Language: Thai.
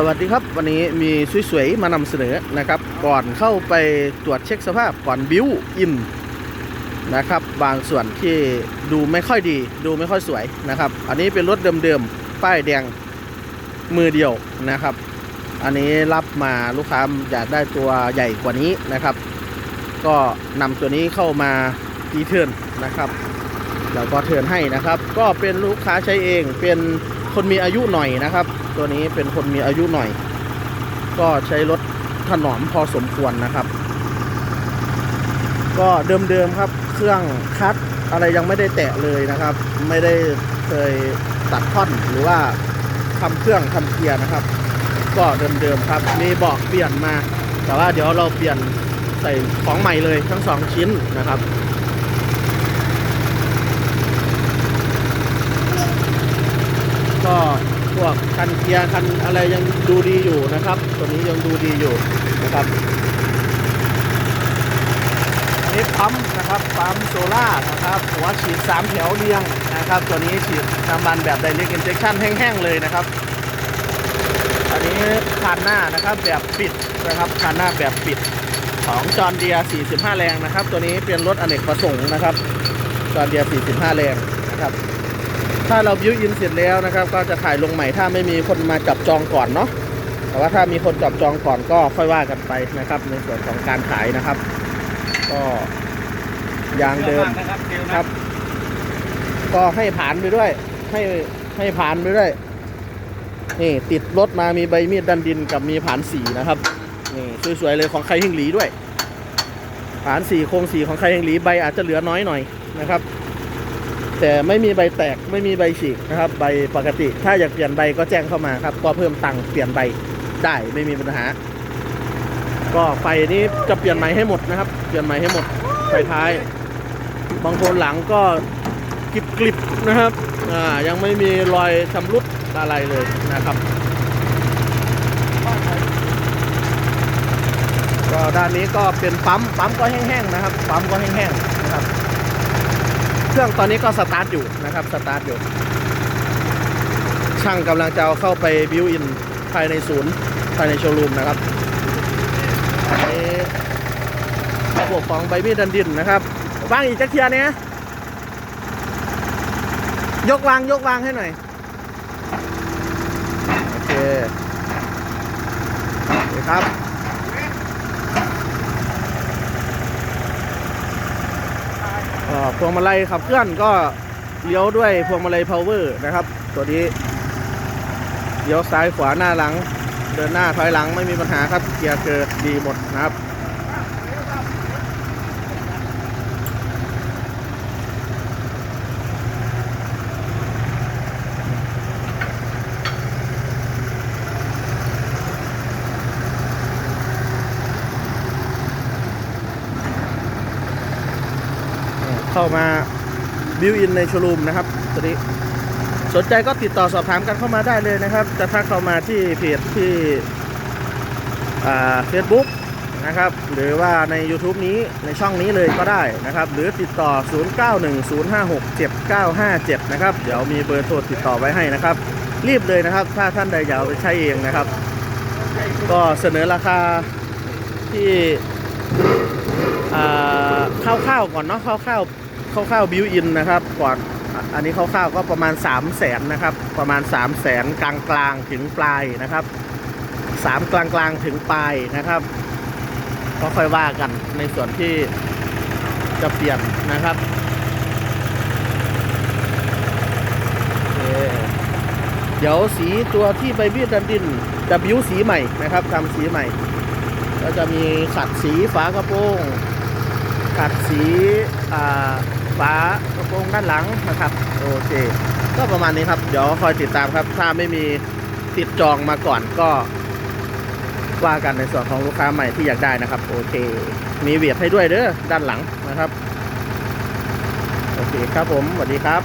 สวัสดีครับ วันนี้มีสวยๆ มานำเสนอนะครับ ก่อนเข้าไปตรวจเช็คสภาพก่อนบิวอินนะครับ บางส่วนที่ดูไม่ค่อยดี ดูไม่ค่อยสวยนะครับ อันนี้เป็นรถเดิมๆ ป้ายแดงมือเดียวนะครับ อันนี้รับมาลูกค้าอยากได้ตัวใหญ่กว่านี้นะครับ ก็นำตัวนี้เข้ามาดีเทิร์นนะครับแล้วก็เทิร์นให้นะครับ ก็เป็นลูกค้าใช้เองเป็นคนมีอายุหน่อยนะครับ ตัวนี้เป็นคนมีอายุหน่อย ก็ใช้รถถนอมพอสมควรนะครับ ก็เดิมๆครับ เครื่องคัดอะไรยังไม่ได้แตะเลยนะครับ ไม่ได้เคยตัดท่อนหรือว่าทำเครื่องทำเกียร์นะครับ ก็เดิมๆครับ มีเบาะเปลี่ยนมา แต่ว่าเดี๋ยวเราเปลี่ยนใส่ของใหม่เลยทั้งสองชิ้นนะครับก็ วกคันเกียร์คันอะไรยังดูดีอยู่นะครับ ตัวนี้ยังดูดีอยู่นะครับอันนี้ปั๊มนะครับปั๊มโซล่านะครับหัวฉีดสามแถวเรียงนะครับ ตัวนี้ฉีดน้ำมันแบบ direct injection แห้งๆเลยนะครับ อันนี้คันหน้านะครับแบบปิดนะครับคันหน้าแบบปิดของจอร์เดีย 45 แรงนะครับ ตัวนี้เป็นรถอเนกประสงค์นะครับจอร์เดีย 45 แรงนะครับ ถ้าเราบิวอินเสร็จแล้วนะครับ ก็จะถ่ายลงใหม่ถ้าไม่มีคนมาจับจองก่อนเนาะแต่ว่าถ้ามีคนจับจองก่อนก็ค่อยว่ากันไปนะครับ ในส่วนของการขายนะครับ ก็ยางเดิมนะครับเร็วครับ ก็ให้ผ่านไปด้วย ให้ให้ผ่านไปด้วยนี่ติดรถมามีใบมีดดันดินกับมีผ่านสีนะครับนี่สวยๆเลยของใครหิงหลีด้วย ผ่านสีโครงสีของใครหิงหลีใบอาจจะเหลือน้อยหน่อยนะครับ แต่ไม่มีใบแตกไม่มีใบฉีกนะครับ ใบปกติ ถ้าอยากเปลี่ยนใบก็แจ้งเข้ามาครับ ก็เพิ่มตังค์เปลี่ยนใบได้ไม่มีปัญหา ก็ไฟนี้จะเปลี่ยนใหม่ให้หมดนะครับ เปลี่ยนใหม่ให้หมดไฟท้าย บางคนหลังก็กริบกริบนะครับอ่ายังไม่มีรอยชำรุดอะไรเลยนะครับ ก็ด้านนี้ก็เป็นปั๊มปั๊มก็แห้งๆนะครับ ปั๊มก็แห้งๆนะครับ รื่องตอนนี้ก็สตาร์ทอยู่นะครับสตาร์ทอยู่ ช่างกำลังจะเอาเข้าไปบิวอินภายในศูนย์ภายในโชว์รูมนะครับอันนี้พวกของใบมีดดันดินนะครับวางอีกจักเทียเนี้ยยกวางยกวางให้หน่อย โอเคครับ ก็ พวงมาลัยขับเคลื่อนก็เลี้ยวด้วยพวงมาลัยพาวเวอร์นะครับ ตัวนี้เลี้ยวซ้ายขวาหน้าหลัง เดินหน้าถอยหลังไม่มีปัญหาครับเกียร์เกิดดีหมดนะครับ เข้ามาบิวอินในโชว์รูมนะครับตัวนี้สนใจก็ติดต่อสอบถามกันเข้ามาได้เลยนะครับ จะทักเข้ามาที่เพจที่เฟซบุ๊กนะครับหรือว่าใน YouTube นี้ในช่องนี้เลยก็ได้นะครับ หรือติดต่อ 0910567957 นะครับ เดี๋ยวมีเบอร์โทรติดต่อไว้ให้นะครับ รีบเลยนะครับ ถ้าท่านใดอยากไปใช้เองนะครับ ก็เสนอราคาที่าวๆก่อนเนาะคร่าวๆคร่าวๆบิวอินนะครับก่อนอันนี้คร่าวๆก็ประมาณ 3 0 0แสนนะครับ ประมาณ 3 0 0แสนกลางๆถึงปลายนะครับ 3 กลางๆถึงปลายนะครับ ก็ค่อยว่ากันในส่วนที่จะเปลี่ยนนะครับเดี๋ยวสีตัวที่ใบมีดดันดินจะบิวสีใหม่นะครับทำสีใหม่ ก็จะมีขัดสีฝากระโปรง ขับสีฟ้าฝากระโปรงด้านหลังนะครับโอเค ก็ประมาณนี้ครับ เดี๋ยวคอยติดตามครับ ถ้าไม่มีติดจองมาก่อนก็ว่ากันในส่วนของลูกค้าใหม่ที่อยากได้นะครับ โอเค มีเวียดให้ด้วยเด้อด้านหลังนะครับ โอเคครับผมสวัสดีครับ